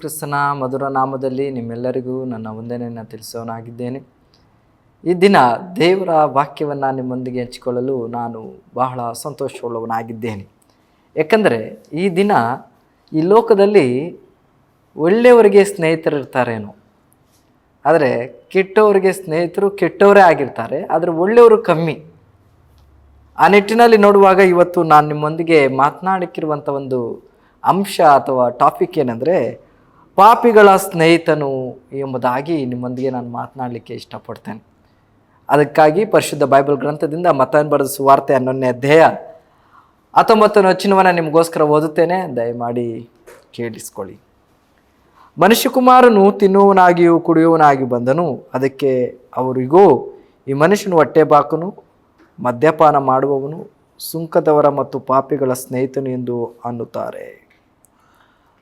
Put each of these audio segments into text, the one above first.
ಕ್ರಿಸ್ತನ ಮಧುರ ನಾಮದಲ್ಲಿ ನಿಮ್ಮೆಲ್ಲರಿಗೂ ನನ್ನ ವಂದನೆಯನ್ನು ತಿಳಿಸೋನಾಗಿದ್ದೇನೆ. ಈ ದಿನ ದೇವರ ವಾಕ್ಯವನ್ನು ನಿಮ್ಮೊಂದಿಗೆ ಹಂಚಿಕೊಳ್ಳಲು ನಾನು ಬಹಳ ಸಂತೋಷವುಳ್ಳವನಾಗಿದ್ದೇನೆ. ಯಾಕಂದರೆ ಈ ದಿನ ಈ ಲೋಕದಲ್ಲಿ ಒಳ್ಳೆಯವರಿಗೆ ಸ್ನೇಹಿತರಿರ್ತಾರೇನೋ ಆದರೆ ಕೆಟ್ಟವರಿಗೆ ಸ್ನೇಹಿತರು ಕೆಟ್ಟವರೇ ಆಗಿರ್ತಾರೆ, ಆದರೆ ಒಳ್ಳೆಯವರು ಕಮ್ಮಿ. ಆ ನಿಟ್ಟಿನಲ್ಲಿ ನೋಡುವಾಗ ಇವತ್ತು ನಾನು ನಿಮ್ಮೊಂದಿಗೆ ಮಾತನಾಡಕ್ಕಿರುವಂಥ ಒಂದು ಅಂಶ ಅಥವಾ ಟಾಪಿಕ್ ಏನಂದರೆ ಪಾಪಿಗಳ ಸ್ನೇಹಿತನು ಎಂಬುದಾಗಿ ನಿಮ್ಮೊಂದಿಗೆ ನಾನು ಮಾತನಾಡಲಿಕ್ಕೆ ಇಷ್ಟಪಡ್ತೇನೆ. ಅದಕ್ಕಾಗಿ ಪರಿಶುದ್ಧ ಬೈಬಲ್ ಗ್ರಂಥದಿಂದ ಮತ ಬರೆದ ಸುವಾರ್ತೆ ಹನ್ನೊಂದನೇ ಅಧ್ಯಾಯ ಹತ್ತೊಂಬತ್ತನೇ ವಚನವನ್ನು ನಿಮಗೋಸ್ಕರ ಓದುತ್ತೇನೆ. ದಯಮಾಡಿ ಕೇಳಿಸ್ಕೊಳ್ಳಿ. ಮನುಷ್ಯಕುಮಾರನು ತಿನ್ನುವನಾಗಿಯೂ ಕುಡಿಯುವನಾಗಿ ಬಂದನು. ಅದಕ್ಕೆ ಅವರಿಗೂ, ಈ ಮನುಷ್ಯನು ಹೊಟ್ಟೆ ಬಾಕನು, ಮದ್ಯಪಾನ ಮಾಡುವವನು, ಸುಂಕದವರ ಮತ್ತು ಪಾಪಿಗಳ ಸ್ನೇಹಿತನು ಎಂದು ಅನ್ನುತ್ತಾರೆ.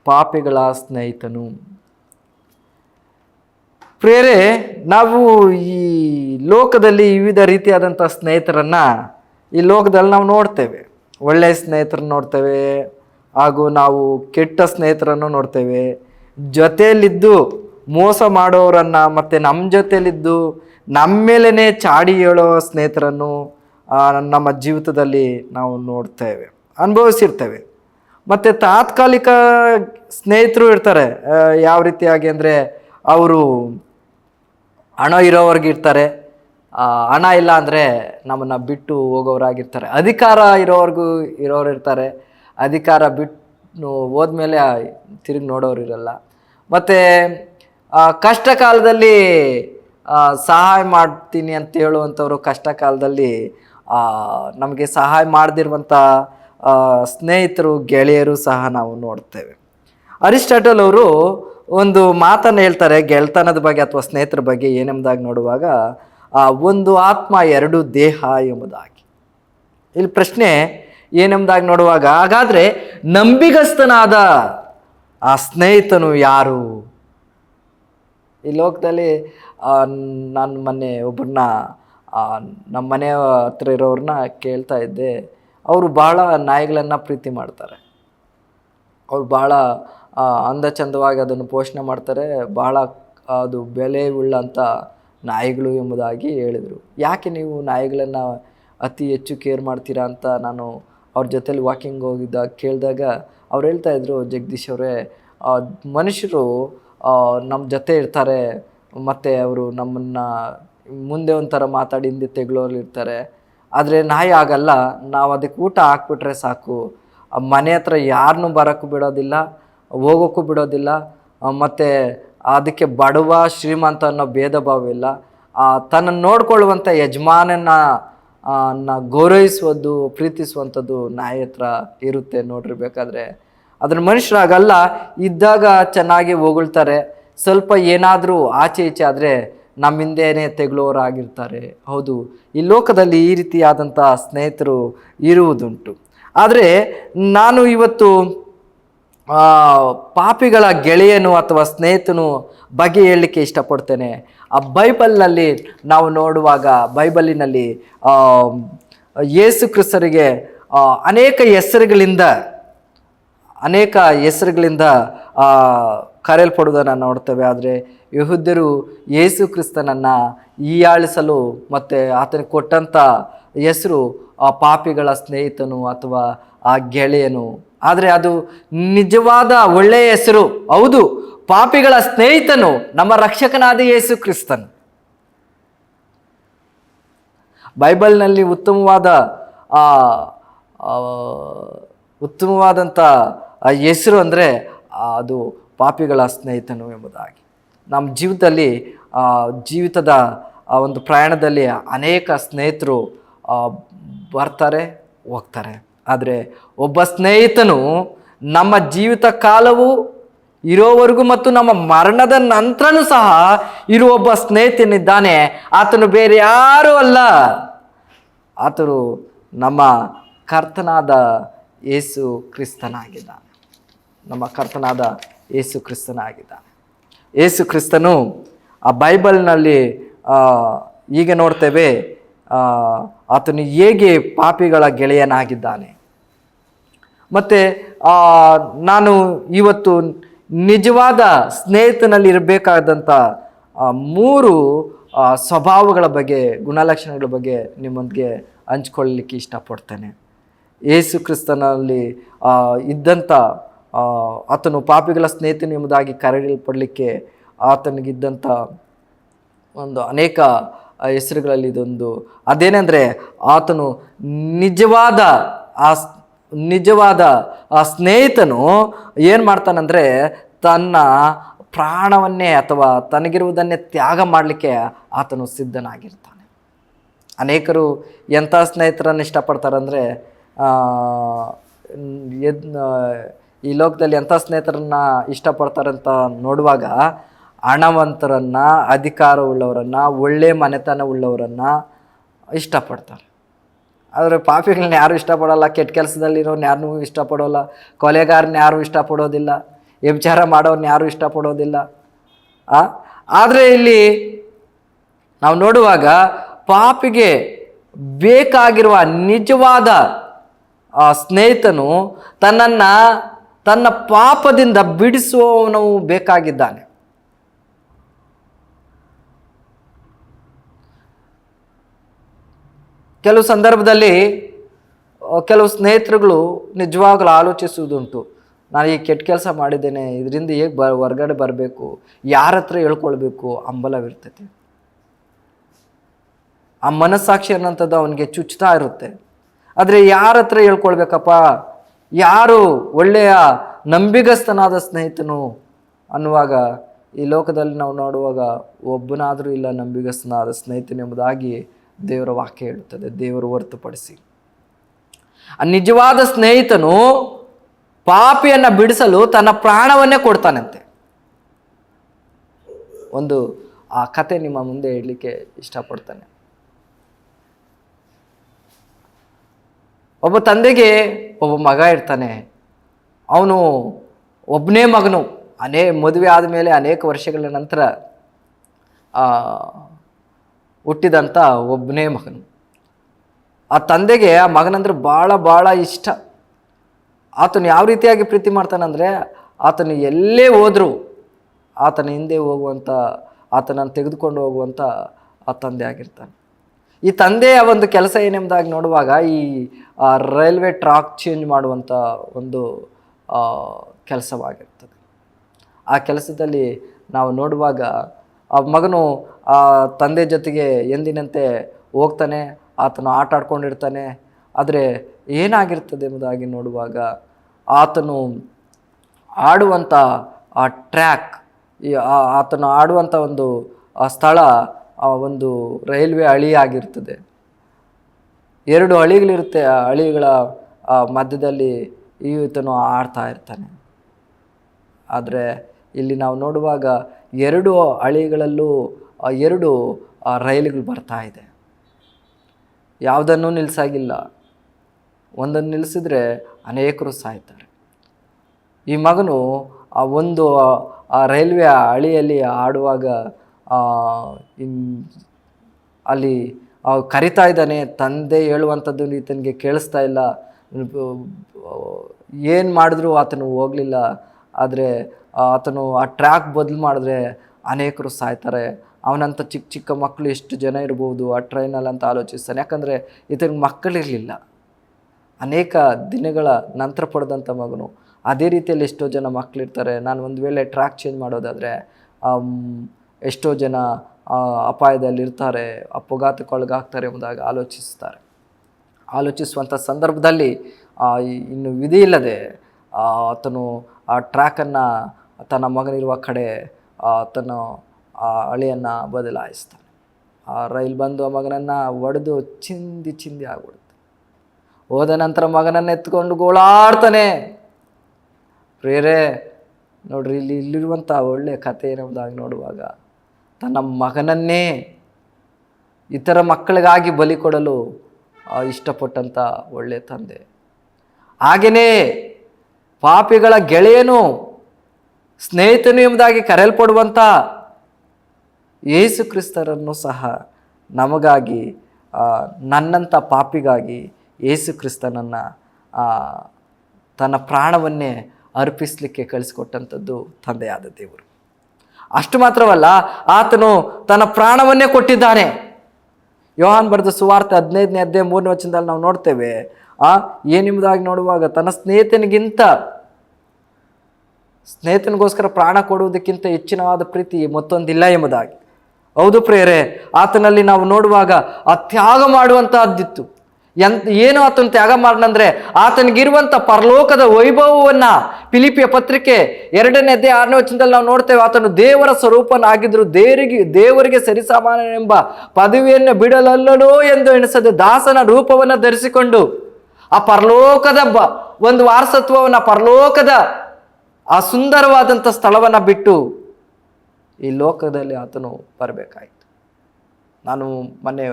ಪಾಪಿಗಳ ಸ್ನೇಹಿತನು. ಪ್ರೇರೆ, ನಾವು ಈ ಲೋಕದಲ್ಲಿ ವಿವಿಧ ರೀತಿಯಾದಂಥ ಸ್ನೇಹಿತರನ್ನು ಈ ಲೋಕದಲ್ಲಿ ನಾವು ನೋಡ್ತೇವೆ. ಒಳ್ಳೆಯ ಸ್ನೇಹಿತರನ್ನ ನೋಡ್ತೇವೆ, ಹಾಗೂ ನಾವು ಕೆಟ್ಟ ಸ್ನೇಹಿತರನ್ನು ನೋಡ್ತೇವೆ. ಜೊತೆಯಲ್ಲಿದ್ದು ಮೋಸ ಮಾಡೋರನ್ನು ಮತ್ತು ನಮ್ಮ ಜೊತೆಯಲ್ಲಿದ್ದು ನಮ್ಮ ಮೇಲೇ ಚಾಡಿ ಹೇಳೋ ಸ್ನೇಹಿತರನ್ನು ನಮ್ಮ ಜೀವಿತದಲ್ಲಿ ನಾವು ನೋಡ್ತೇವೆ, ಅನುಭವಿಸಿರ್ತೇವೆ. ಮತ್ತು ತಾತ್ಕಾಲಿಕ ಸ್ನೇಹಿತರು ಇರ್ತಾರೆ. ಯಾವ ರೀತಿಯಾಗಿ ಅಂದರೆ ಅವರು ಹಣ ಇರೋವ್ರಿಗೆ ಇರ್ತಾರೆ. ಹಣ ಇಲ್ಲ ಅಂದರೆ ನಮ್ಮನ್ನು ಬಿಟ್ಟು ಹೋಗೋರಾಗಿರ್ತಾರೆ ಅಧಿಕಾರ ಇರೋವರೆಗೂ ಇರೋರು ಇರ್ತಾರೆ. ಅಧಿಕಾರ ಬಿಟ್ಟು ಹೋದ್ಮೇಲೆ ತಿರುಗಿ ನೋಡೋರು ಇರಲ್ಲ. ಮತ್ತು ಕಷ್ಟ ಕಾಲದಲ್ಲಿ ಸಹಾಯ ಮಾಡ್ತೀನಿ ಅಂತ ಹೇಳುವಂಥವ್ರು ಕಷ್ಟ ಕಾಲದಲ್ಲಿ ನಮಗೆ ಸಹಾಯ ಮಾಡದಿರುವಂಥ ಸ್ನೇಹಿತರು ಗೆಳೆಯರು ಸಹ ನಾವು ನೋಡ್ತೇವೆ. ಅರಿಸ್ಟಾಟಲ್ ಅವರು ಒಂದು ಮಾತನ್ನು ಹೇಳ್ತಾರೆ ಗೆಳ್ತನದ ಬಗ್ಗೆ ಅಥವಾ ಸ್ನೇಹಿತರ ಬಗ್ಗೆ ಏನೆಂಬುದಾಗಿ ನೋಡುವಾಗ ಆ, ಒಂದು ಆತ್ಮ ಎರಡು ದೇಹ ಎಂಬುದಾಗಿ. ಇಲ್ಲಿ ಪ್ರಶ್ನೆ ಏನೆಂಬುದಾಗಿ ನೋಡುವಾಗ ಹಾಗಾದರೆ ನಂಬಿಗಸ್ತನಾದ ಆ ಸ್ನೇಹಿತನು ಯಾರು? ಈ ಲೋಕದಲ್ಲಿ ನಾನು ಮೊನ್ನೆ ಒಬ್ಬರನ್ನ ನಮ್ಮ ಮನೆ ಹತ್ರ ಇರೋರನ್ನ ಕೇಳ್ತಾ ಇದ್ದೆ. ಅವರು ಭಾಳ ನಾಯಿಗಳನ್ನು ಪ್ರೀತಿ ಮಾಡ್ತಾರೆ. ಅವ್ರು ಭಾಳ ಅಂದ ಚಂದವಾಗಿ ಅದನ್ನು ಪೋಷಣೆ ಮಾಡ್ತಾರೆ. ಭಾಳ ಅದು ಬೆಲೆ ಉಳ್ಳಂಥ ನಾಯಿಗಳು ಎಂಬುದಾಗಿ ಹೇಳಿದರು. ಯಾಕೆ ನೀವು ನಾಯಿಗಳನ್ನು ಅತಿ ಹೆಚ್ಚು ಕೇರ್ ಮಾಡ್ತೀರಾ ಅಂತ ನಾನು ಅವ್ರ ಜೊತೇಲಿ ವಾಕಿಂಗ್ ಹೋಗಿದ್ದಾಗ ಕೇಳಿದಾಗ ಅವ್ರು ಹೇಳ್ತಾ ಇದ್ರು, ಜಗದೀಶ್ ಅವರೇ ಮನುಷ್ಯರು ನಮ್ಮ ಜೊತೆ ಇರ್ತಾರೆ, ಮತ್ತು ಅವರು ನಮ್ಮನ್ನು ಮುಂದೆ ಒಂಥರ ಮಾತಾಡಿ ಹಿಂದೆ ತೆಗಳೋರು ಇರ್ತಾರೆ. ಆದರೆ ನಾಯಿ ಆಗಲ್ಲ ನಾವು ಅದಕ್ಕೆ ಊಟ ಹಾಕ್ಬಿಟ್ರೆ ಸಾಕು. ಮನೆ ಹತ್ರ ಯಾರನ್ನೂ ಬರೋಕ್ಕೂ ಬಿಡೋದಿಲ್ಲ, ಹೋಗೋಕ್ಕೂ ಬಿಡೋದಿಲ್ಲ ಮತ್ತು ಅದಕ್ಕೆ ಬಡವ ಶ್ರೀಮಂತ ಅನ್ನೋ ಭೇದ ಭಾವ ಇಲ್ಲ. ತನ್ನ ನೋಡ್ಕೊಳ್ಳುವಂಥ ಯಜಮಾನನ ನ ಗೌರವಿಸುವುದು ಪ್ರೀತಿಸುವಂಥದ್ದು ನಾಯಿ ಹತ್ರ ಇರುತ್ತೆ ನೋಡ್ರಿ ಬೇಕಾದರೆ. ಅದನ್ನು ಮನುಷ್ಯರಾಗಲ್ಲ, ಇದ್ದಾಗ ಚೆನ್ನಾಗಿ ಹೊಗಳ್ತಾರೆ. ಸ್ವಲ್ಪ ಏನಾದರೂ ಆಚೆ ಈಚೆ ಆದರೆ ನಮ್ಮ ಹಿಂದೆಯೇ ತೆಗಳೋರಾಗಿರ್ತಾರೆ. ಹೌದು, ಈ ಲೋಕದಲ್ಲಿ ಈ ರೀತಿಯಾದಂಥ ಸ್ನೇಹಿತರು ಇರುವುದುಂಟು. ಆದರೆ ನಾನು ಇವತ್ತು ಪಾಪಿಗಳ ಗೆಳೆಯನು ಅಥವಾ ಸ್ನೇಹಿತನು ಬಗ್ಗೆ ಹೇಳಲಿಕ್ಕೆ ಇಷ್ಟಪಡ್ತೇನೆ. ಆ ಬೈಬಲ್ನಲ್ಲಿ ನಾವು ನೋಡುವಾಗ, ಬೈಬಲಿನಲ್ಲಿ ಯೇಸು ಕ್ರಿಸ್ತರಿಗೆ ಅನೇಕ ಹೆಸರುಗಳಿಂದ ಅನೇಕ ಹೆಸರುಗಳಿಂದ ಕರೆಯಲ್ಪಡುವುದನ್ನು ನೋಡ್ತೇವೆ ಆದರೆ ಯಹುದ್ಯರು ಯೇಸು ಕ್ರಿಸ್ತನನ್ನು ಈಯಾಳಿಸಲು ಮತ್ತು ಆತನಿಗೆ ಕೊಟ್ಟಂಥ ಹೆಸರು ಆ ಪಾಪಿಗಳ ಸ್ನೇಹಿತನು ಅಥವಾ ಆ ಗೆಳೆಯನು. ಆದರೆ ಅದು ನಿಜವಾದ ಒಳ್ಳೆಯ ಹೆಸರು. ಹೌದು, ಪಾಪಿಗಳ ಸ್ನೇಹಿತನು ನಮ್ಮ ರಕ್ಷಕನಾದ ಯೇಸು ಕ್ರಿಸ್ತನು. ಬೈಬಲ್ನಲ್ಲಿ ಉತ್ತಮವಾದ ಉತ್ತಮವಾದಂಥ ಹೆಸರು ಅಂದರೆ ಅದು ಪಾಪಿಗಳ ಸ್ನೇಹಿತನು ಎಂಬುದಾಗಿ. ನಮ್ಮ ಜೀವಿತದಲ್ಲಿ ಜೀವಿತದ ಒಂದು ಪ್ರಯಾಣದಲ್ಲಿ ಅನೇಕ ಸ್ನೇಹಿತರು ಬರ್ತಾರೆ, ಹೋಗ್ತಾರೆ. ಆದರೆ ಒಬ್ಬ ಸ್ನೇಹಿತನು ನಮ್ಮ ಜೀವಿತ ಕಾಲವು ಇರೋವರೆಗೂ ಮತ್ತು ನಮ್ಮ ಮರಣದ ನಂತರನೂ ಸಹ ಇರುವ ಒಬ್ಬ ಸ್ನೇಹಿತನಿದ್ದಾನೆ. ಆತನು ಬೇರೆ ಯಾರೂ ಅಲ್ಲ. ಆತನು ನಮ್ಮ ಕರ್ತನಾದ ಯೇಸು ಕ್ರಿಸ್ತನಾಗಿದ್ದಾನೆ. ನಮ್ಮ ಕರ್ತನಾದ ಯೇಸು ಕ್ರಿಸ್ತನಾಗಿದ್ದಾನೆ. ಯೇಸು ಕ್ರಿಸ್ತನು ಆ ಬೈಬಲ್ನಲ್ಲಿ ಹೀಗೆ ನೋಡ್ತೇವೆ ಆತನು ಹೇಗೆ ಪಾಪಿಗಳ ಗೆಳೆಯನಾಗಿದ್ದಾನೆ. ಮತ್ತು ನಾನು ಇವತ್ತು ನಿಜವಾದ ಸ್ನೇಹಿತನಲ್ಲಿ ಇರಬೇಕಾದಂಥ ಮೂರು ಸ್ವಭಾವಗಳ ಬಗ್ಗೆ, ಗುಣಲಕ್ಷಣಗಳ ಬಗ್ಗೆ ನಿಮ್ಮೊಂದಿಗೆ ಹಂಚ್ಕೊಳ್ಳಲಿಕ್ಕೆ ಇಷ್ಟಪಡ್ತೇನೆ. ಯೇಸು ಕ್ರಿಸ್ತನಲ್ಲಿ ಇದ್ದಂಥ ಆತನು ಪಾಪಿಗಳ ಸ್ನೇಹಿತನು ಎಂಬುದಾಗಿ ಕರೆಯಲ್ಪಡಲಿಕ್ಕೆ ಆತನಿಗಿದ್ದಂಥ ಒಂದು ಅನೇಕ ಹೆಸರುಗಳಲ್ಲಿ ಇದೊಂದು. ಅದೇನೆಂದರೆ ಆತನು ನಿಜವಾದ ಆ ನಿಜವಾದ ಆ ಸ್ನೇಹಿತನು ಏನು ಮಾಡ್ತಾನಂದರೆ ತನ್ನ ಪ್ರಾಣವನ್ನೇ ಅಥವಾ ತನಗಿರುವುದನ್ನೇ ತ್ಯಾಗ ಮಾಡಲಿಕ್ಕೆ ಆತನು ಸಿದ್ಧನಾಗಿರ್ತಾನೆ. ಅನೇಕರು ಎಂಥ ಸ್ನೇಹಿತರನ್ನು ಇಷ್ಟಪಡ್ತಾರಂದರೆ ಎದ್ ಈ ಲೋಕದಲ್ಲಿ ಎಂಥ ಸ್ನೇಹಿತರನ್ನ ಇಷ್ಟಪಡ್ತಾರಂತ ನೋಡುವಾಗ ಹಣವಂತರನ್ನು, ಅಧಿಕಾರವುಳ್ಳವರನ್ನು ಒಳ್ಳೆಯ ಮನೆತನ ಉಳ್ಳವರನ್ನು ಇಷ್ಟಪಡ್ತಾರೆ. ಆದರೆ ಪಾಪಿಗಳನ್ನ ಯಾರು ಇಷ್ಟಪಡೋಲ್ಲ, ಕೆಟ್ಟ ಕೆಲಸದಲ್ಲಿರೋನ್ ಯಾರನ್ನೂ ಇಷ್ಟಪಡೋಲ್ಲ ಕೊಲೆಗಾರನ್ನ ಯಾರೂ ಇಷ್ಟಪಡೋದಿಲ್ಲ, ವ್ಯಭಿಚಾರ ಮಾಡೋರ್ನ ಯಾರು ಇಷ್ಟಪಡೋದಿಲ್ಲ. ಆದರೆ ಇಲ್ಲಿ ನಾವು ನೋಡುವಾಗ ಪಾಪಿಗೆ ಬೇಕಾಗಿರುವ ನಿಜವಾದ ಸ್ನೇಹಿತನು ತನ್ನನ್ನು ತನ್ನ ಪಾಪದಿಂದ ಬಿಡಿಸುವವನು ಬೇಕಾಗಿದ್ದಾನೆ. ಕೆಲವು ಸಂದರ್ಭದಲ್ಲಿ ಕೆಲವು ಸ್ನೇಹಿತರುಗಳು ನಿಜವಾಗ್ಲೂ ಆಲೋಚಿಸುವುದುಂಟು. ನಾನು ಈ ಕೆಟ್ಟ ಕೆಲಸ ಮಾಡಿದ್ದೇನೆ, ಇದರಿಂದ ಹೇಗೆ ಬ, ಹೊರ್ಗಡೆ ಬರಬೇಕು, ಯಾರ ಹತ್ರ ಹೇಳ್ಕೊಳ್ಬೇಕು ಅಂಬಲವಿರ್ತೈತೆ. ಆ ಮನಸ್ಸಾಕ್ಷಿ ಅನ್ನೋಂಥದ್ದು ಅವನಿಗೆ ಚುಚ್ತಾ ಇರುತ್ತೆ. ಆದರೆ ಯಾರ ಹತ್ರ ಹೇಳ್ಕೊಳ್ಬೇಕಪ್ಪ? ಯಾರು ಒಳ್ಳೆಯ ನಂಬಿಗಸ್ತನಾದ ಸ್ನೇಹಿತನು ಅನ್ನುವಾಗ ಈ ಲೋಕದಲ್ಲಿ ನಾವು ನೋಡುವಾಗ ಒಬ್ಬನಾದರೂ ಇಲ್ಲ ನಂಬಿಗಸ್ತನಾದ ಸ್ನೇಹಿತನೆಂಬುದಾಗಿ ದೇವರ ವಾಕ್ಯ ಹೇಳುತ್ತದೆ. ದೇವರು ಹೊರತುಪಡಿಸಿ. ಆ ನಿಜವಾದ ಸ್ನೇಹಿತನು ಪಾಪಿಯನ್ನು ಬಿಡಿಸಲು ತನ್ನ ಪ್ರಾಣವನ್ನೇ ಕೊಡ್ತಾನಂತೆ. ಒಂದು ಆ ಕತೆ ನಿಮ್ಮ ಮುಂದೆ ಇಡಲಿಕ್ಕೆ ಇಷ್ಟಪಡ್ತಾನೆ. ಒಬ್ಬ ತಂದೆಗೆ ಒಬ್ಬ ಮಗ ಇರ್ತಾನೆ. ಅವನು ಒಬ್ಬನೇ ಮಗನು. ಅನೇ ಮದುವೆ ಆದಮೇಲೆ ಅನೇಕ ವರ್ಷಗಳ ನಂತರ ಹುಟ್ಟಿದಂಥ ಒಬ್ಬನೇ ಮಗನು. ಆ ತಂದೆಗೆ ಆ ಮಗನಂದ್ರೆ ಭಾಳ ಭಾಳ ಇಷ್ಟ. ಆತನು ಯಾವ ರೀತಿಯಾಗಿ ಪ್ರೀತಿ ಮಾಡ್ತಾನಂದರೆ, ಆತನು ಎಲ್ಲೇ ಹೋದರೂ ಆತನ ಹಿಂದೆ ಹೋಗುವಂಥ ಆತನನ್ನು ತೆಗೆದುಕೊಂಡು ಹೋಗುವಂಥ ಆ ತಂದೆ ಆಗಿರ್ತಾನೆ. ಈ ತಂದೆಯ ಒಂದು ಕೆಲಸ ಏನೆಂಬುದಾಗಿ ನೋಡುವಾಗ ಈ ರೈಲ್ವೆ ಟ್ರಾಕ್ ಚೇಂಜ್ ಮಾಡುವಂಥ ಒಂದು ಕೆಲಸವಾಗಿರ್ತದೆ. ಆ ಕೆಲಸದಲ್ಲಿ ನಾವು ನೋಡುವಾಗ ಆ ಮಗನು ಆ ತಂದೆ ಜೊತೆಗೆ ಎಂದಿನಂತೆ ಹೋಗ್ತಾನೆ, ಆತನು ಆಟ ಆಡ್ಕೊಂಡಿರ್ತಾನೆ, ಆದರೆ ಏನಾಗಿರ್ತದೆ ಎಂಬುದಾಗಿ ನೋಡುವಾಗ ಆತನು ಆಡುವಂಥ ಆ ಟ್ರ್ಯಾಕ್, ಈ ಆತನು ಆಡುವಂಥ ಒಂದು ಸ್ಥಳ ಒಂದು ರೈಲ್ವೆ ಹಳಿ ಆಗಿರ್ತದೆ. ಎರಡು ಹಳಿಗಳಿರುತ್ತೆ ಆ ಹಳಿಗಳ ಆ ಮಧ್ಯದಲ್ಲಿ ಈತನು ಆಡ್ತಾ ಇರ್ತಾನೆ. ಆದರೆ ಇಲ್ಲಿ ನಾವು ನೋಡುವಾಗ ಎರಡು ಹಳಿಗಳಲ್ಲೂ ಆ ಎರಡು ಆ ರೈಲುಗಳು ಬರ್ತಾ ಇದೆ. ಯಾವುದನ್ನು ನಿಲ್ಲಿಸಾಗಿಲ್ಲ ಒಂದನ್ನು ನಿಲ್ಲಿಸಿದ್ರೆ ಅನೇಕರು ಸಾಯ್ತಾರೆ. ಈ ಮಗನು ಆ ಒಂದು ಆ ರೈಲ್ವೆ ಹಳಿಯಲ್ಲಿ ಆಡುವಾಗ ಆ, ಇನ್- ಅಲ್ಲಿ ಕರಿತಾ ಇದ್ದಾನೆ, ತಂದೆ ಹೇಳುವಂಥದ್ದು ಈತನಿಗೆ ಕೇಳಿಸ್ತಾ ಇಲ್ಲ ಏನು ಮಾಡಿದ್ರು ಆತನು ಹೋಗಲಿಲ್ಲ, ಆದರೆ ಆತನು ಆ ಟ್ರ್ಯಾಕ್ ಬದಲು ಮಾಡಿದ್ರೆ ಅನೇಕರು ಸಾಯ್ತಾರೆ ಅವನಂಥ ಚಿಕ್ಕ ಚಿಕ್ಕ ಮಕ್ಕಳು ಎಷ್ಟು ಜನ ಇರ್ಬೋದು, ಆ ಟ್ರೈನಲ್ಲಿ ಅಂತ ಆಲೋಚಿಸ್ತಾನೆ, ಯಾಕಂದರೆ ಈತನಿಗೆ ಮಕ್ಕಳಿರಲಿಲ್ಲ. ಅನೇಕ ದಿನಗಳ ನಂತರ ಪಡೆದಂಥ ಮಗನು. ಅದೇ ರೀತಿಯಲ್ಲಿ ಎಷ್ಟೋ ಜನ ಮಕ್ಕಳಿರ್ತಾರೆ ನಾನು ಒಂದು ವೇಳೆ ಟ್ರ್ಯಾಕ್ ಚೇಂಜ್ ಮಾಡೋದಾದರೆ ಎಷ್ಟೋ ಜನ ಅಪಾಯದಲ್ಲಿರ್ತಾರೆ, ಅಪಘಾತಕ್ಕೊಳಗಾಗ್ತಾರೆ ಎಂಬುದಾಗಿ ಆಲೋಚಿಸ್ತಾರೆ. ಆಲೋಚಿಸುವಂಥ ಸಂದರ್ಭದಲ್ಲಿ ಇನ್ನು ವಿಧಿ ಇಲ್ಲದೆ ಆತನು ಆ ಟ್ರ್ಯಾಕನ್ನು, ತನ್ನ ಮಗನಿರುವ ಕಡೆ ಆತನು ಆ ಅಳಿಯನ್ನು ಬದಲಾಯಿಸ್ತಾನೆ. ಆ ರೈಲ್ ಬಂದು ಆ ಮಗನನ್ನು ಒಡೆದು ಚಿಂದಿ ಚಿಂದಿ ಆಗ್ಬಿಡುತ್ತೆ. ಹೋದ ನಂತರ ಮಗನನ್ನು ಎತ್ಕೊಂಡು ಗೋಳಾಡ್ತಾನೆ. ಪ್ರೇರೇ, ನೋಡ್ರಿ ಇಲ್ಲಿ ಇಲ್ಲಿರುವಂಥ ಒಳ್ಳೆಯ ಕಥೆ ಏನಂಬುದಾಗಿ ನೋಡುವಾಗ ತನ್ನ ಮಗನನ್ನೇ ಇತರ ಮಕ್ಕಳಿಗಾಗಿ ಬಲಿ ಕೊಡಲು ಇಷ್ಟಪಟ್ಟಂಥ ಒಳ್ಳೆಯ ತಂದೆ. ಹಾಗೆಯೇ ಪಾಪಿಗಳ ಗೆಳೆಯನು, ಸ್ನೇಹಿತನು ಎಂಬುದಾಗಿ ಕರೆಯಲ್ಪಡುವಂಥ ಯೇಸು ಕ್ರಿಸ್ತರನ್ನು ಸಹ ನಮಗಾಗಿ ನನ್ನಂಥ ಪಾಪಿಗಾಗಿ ಯೇಸು ಕ್ರಿಸ್ತನನ್ನು ತನ್ನ ಪ್ರಾಣವನ್ನೇ ಅರ್ಪಿಸಲಿಕ್ಕೆ ಕಳಿಸಿಕೊಟ್ಟಂಥದ್ದು ತಂದೆಯಾದ ದೇವರು. ಅಷ್ಟು ಮಾತ್ರವಲ್ಲ, ಆತನು ತನ್ನ ಪ್ರಾಣವನ್ನೇ ಕೊಟ್ಟಿದ್ದಾನೆ. ಯೋಹಾನ್ ಬರೆದ ಸುವಾರ್ತೆ ಹದಿನೈದನೇ ಅಧ್ಯಾಯ ಮೂರನೇ ವಚನದಲ್ಲಿ ನಾವು ನೋಡ್ತೇವೆ, ಆ ಏನೆಂಬುದಾಗಿ ನೋಡುವಾಗ, ತನ್ನ ಸ್ನೇಹಿತನಿಗಿಂತ, ಸ್ನೇಹಿತನಿಗೋಸ್ಕರ ಪ್ರಾಣ ಕೊಡುವುದಕ್ಕಿಂತ ಹೆಚ್ಚಿನವಾದ ಪ್ರೀತಿ ಮತ್ತೊಂದಿಲ್ಲ ಎಂಬುದಾಗಿ. ಹೌದು ಪ್ರೇರೆ ಆತನಲ್ಲಿ ನಾವು ನೋಡುವಾಗ ಆ ತ್ಯಾಗ ಮಾಡುವಂತಹದ್ದಿತ್ತು. ಎಂತ ಏನು ಆತನ ತ್ಯಾಗ ಮಾಡನಂದ್ರೆ ಆತನಿಗಿರುವಂಥ ಪರಲೋಕದ ವೈಭವವನ್ನ ಪಿಲಿಪಿಯ ಪತ್ರಿಕೆ ಎರಡನೇ ಅಧ್ಯಾಯ ಆರನೇ ವಚನದಲ್ಲಿ ನಾವು ನೋಡ್ತೇವೆ, ಆತನು ದೇವರ ಸ್ವರೂಪನಾಗಿದ್ರು ದೇವರಿಗೆ ದೇವರಿಗೆ ಸರಿಸಮಾನನೆಂಬ ಪದವಿಯನ್ನು ಬಿಡಲಲ್ಲಲೋ ಎಂದು ಎಣಿಸದೆ ದಾಸನ ರೂಪವನ್ನು ಧರಿಸಿಕೊಂಡು ಆ ಪರಲೋಕದ ಬ, ಒಂದು ವಾರಸತ್ವವನ್ನು, ಪರಲೋಕದ ಆ ಸುಂದರವಾದಂಥ ಸ್ಥಳವನ್ನು ಬಿಟ್ಟು ಈ ಲೋಕದಲ್ಲಿ ಆತನು ಬರಬೇಕಾಯಿತು. ನಾನು ಮೊನ್ನೆ